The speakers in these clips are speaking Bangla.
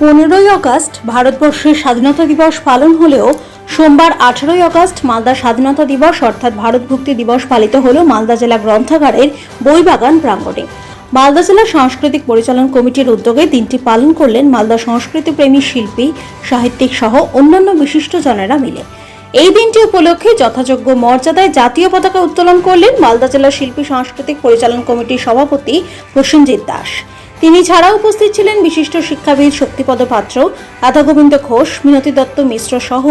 পনেরোই আগস্ট ভারতবর্ষের স্বাধীনতা দিবস পালন হলেও সোমবার আঠারোই আগস্ট মালদা স্বাধীনতা দিবস অর্থাৎ ভারত ভক্তি দিবস পালিত হল মালদা জেলা গ্রন্থাগারের বইবাগান প্রাঙ্গণে। মালদা জেলা সাংস্কৃতিক পরিচালন কমিটির উদ্যোগে দিনটি পালন করলেন মালদা সংস্কৃতি প্রেমী শিল্পী, সাহিত্যিক সহ অন্যান্য বিশিষ্টজনেরা মিলে। এই দিনটি উপলক্ষে যথাযোগ্য মর্যাদায় জাতীয় পতাকা উত্তোলন করলেন মালদা জেলা শিল্পী, সাংস্কৃতিক পরিচালন কমিটির সভাপতি প্রসেনজিৎ দাস। তিনি ছাড়াও উপস্থিত ছিলেন বিশিষ্ট শিক্ষাবিদ শক্তিপদ পাত্র, রাধাগোবিন্দ ঘোষ, মিনতি দত্ত মিশ্র সহ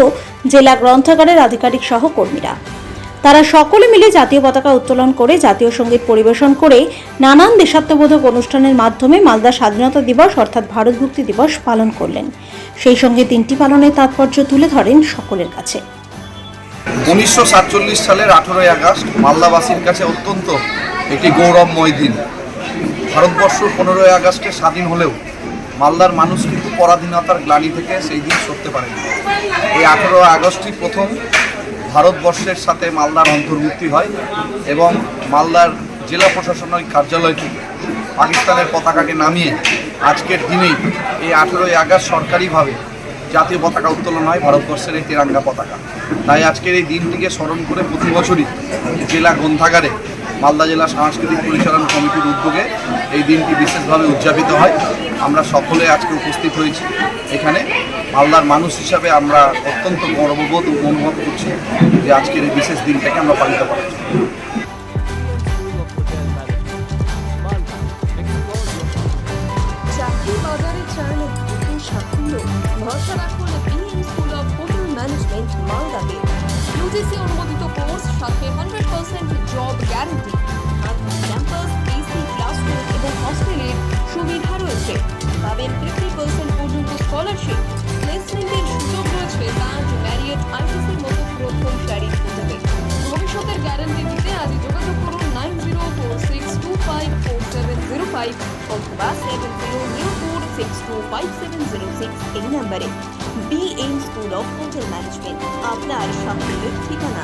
জেলা গ্রন্থাগারের আধিকারিক সহ কর্মীরা। তারা সকলে মিলে জাতীয় পতাকা উত্তোলন করে জাতীয় সংগীত পরিবেশন করে নানান দেশাত্মবোধক অনুষ্ঠানের মাধ্যমে মালদা স্বাধীনতা দিবস অর্থাৎ ভারত মুক্তি দিবস পালন করলেন। সেই সঙ্গে দিনটি পালনের তাৎপর্য তুলে ধরেন সকলের কাছে। উনিশশো সাতচল্লিশ সালের আঠেরোই আগস্ট মালদাবাসীর কাছে অত্যন্ত একটি গৌরবময় দিন। ভারতবর্ষ পনেরোই আগস্টে স্বাধীন হলেও মালদার মানুষ কিন্তু পরাধীনতার গ্লানি থেকে সেই দিন সরতে পারেনি। এই আঠেরো আগস্টই প্রথম ভারতবর্ষের সাথে মালদার অন্তর্ভুক্তি হয় এবং মালদার জেলা প্রশাসনিক কার্যালয় থেকে পাকিস্তানের পতাকাকে নামিয়ে আজকের দিনেই এই আঠেরোই আগস্ট সরকারিভাবে জাতীয় পতাকা উত্তোলন হয়, ভারতবর্ষের এই তেরাঙ্গা পতাকা। তাই আজকের এই দিনটিকে স্মরণ করে প্রতি বছরই জেলা গ্রন্থাগারে মালদা জেলা সাংস্কৃতিক পরিচালনা কমিটির উদ্যোগে এই দিনটি বিশেষভাবে উদযাপিত হয়। আমরা সকলে আজকে উপস্থিত হয়েছি। এখানে মালদার মানুষ হিসাবে আমরা অত্যন্ত গর্ববোধ অনুভব করছি যে আজকের এই বিশেষ দিনটাকে আমরা পালিত করছি অনুমোদিত কোর্স সাথে হান্ড্রেড পার্সেন্ট জব গ্যারান্টি পাবেন ফিফটি পার্সেন্ট পর্যন্ত স্কলারশিপ প্লেসমেন্টের সুযোগ রয়েছে লাঞ্চ ম্যারিয়েট আইসিসির মতো প্রথম শারীর হোটেলে ভবিষ্যতের গ্যারান্টি দিতে আজই যোগাযোগ করুন nine zero four six two five four seven zero five অথবা seven zero zero four six two five seven zero six এই নাম্বারে B M school of hotel management আপনার সাফল্যের ঠিকানা।